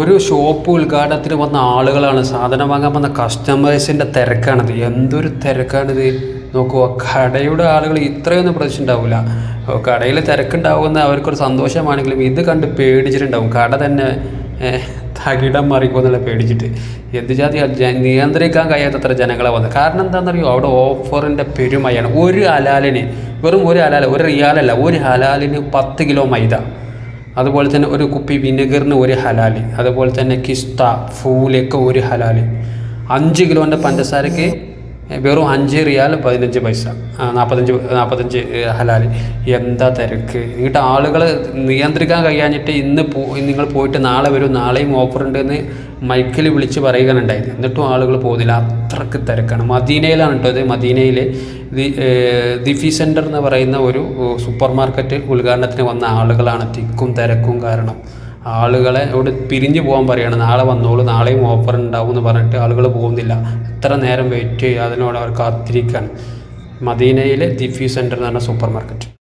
ഒരു ഷോപ്പ് ഉദ്ഘാടനത്തിന് വന്ന ആളുകളാണ്. സാധനം വാങ്ങാൻ വന്ന കസ്റ്റമേഴ്സിന്റെ തിരക്കാണിത്. എന്തൊരു തിരക്കാണിത്. നോക്കുക കടയുടെ ആളുകൾ ഇത്രയൊന്നും പ്രതീക്ഷിച്ചിട്ടുണ്ടാവില്ല കടയിൽ തിരക്കുണ്ടാവുമെന്ന് അവർക്കൊരു സന്തോഷമാണെങ്കിലും ഇത് കണ്ട് പേടിച്ചിട്ടുണ്ടാവും. കട തന്നെ തകിടം മറിക്കുമെന്നുള്ള പേടിച്ചിട്ട്. എന്ത് ജാതി നിയന്ത്രിക്കാൻ കഴിയാത്തത്ര ജനങ്ങളെ വന്നത്. കാരണം എന്താണെന്നറിയോ? അവിടെ ഓഫറിന്റെ പെരുമയാണ്. ഒരു ഹലാലിന് വെറും ഒരു ഹലാൽ ഒരു റിയാലല്ല ഒരു ഹലാലിന് പത്ത് കിലോ മൈദ. അതുപോലെ തന്നെ ഒരു കുപ്പി വിനെഗറിന് ഒരു ഹലാൽ അതുപോലെ തന്നെ കിസ്ത ഫൂലൊക്കെ ഒരു ഹലാൽ. അഞ്ച് കിലോന്റെ പഞ്ചസാരക്ക് വെറും അഞ്ച് റിയാൽ പതിനഞ്ച് പൈസ നാൽപ്പത്തഞ്ച് നാൽപ്പത്തഞ്ച് ഹലാൽ. എന്താ തിരക്ക്? എന്നിട്ട് ആളുകൾ നിയന്ത്രിക്കാൻ കഴിയാഞ്ഞിട്ട് ഇന്ന് പോ നിങ്ങൾ പോയിട്ട് നാളെ വരും നാളെയും ഓഫർ ഉണ്ട് എന്ന് മൈക്കിൽ വിളിച്ച് പറയുകയാണുണ്ടായത്. എന്നിട്ടും ആളുകൾ പോകുന്നില്ല. അത്രയ്ക്ക് തിരക്കാണ്. മദീനയിലാണ് കേട്ടോ അത് മദീനയിൽ ദിഫി സെന്റർ എന്ന് പറയുന്ന ഒരു സൂപ്പർ മാർക്കറ്റ് ഉദ്ഘാടനത്തിന് വന്ന ആളുകളാണ്. തിക്കും തിരക്കും കാരണം. ആളുകളെ ഇവിടെ പിരിഞ്ഞു പോകാൻ പറയുകയാണ് നാളെ വന്നോളൂ നാളെയും ഓഫർ ഉണ്ടാവും എന്ന് പറഞ്ഞിട്ട് ആളുകൾ പോകുന്നില്ല. എത്ര നേരം വെയിറ്റ് ചെയ്യുക അതിനോട് അവർ കാത്തിരിക്കുകയാണ്. മദീനയിലെ ദിഫ്യൂ സെന്റർ എന്ന് പറഞ്ഞ സൂപ്പർ മാർക്കറ്റ്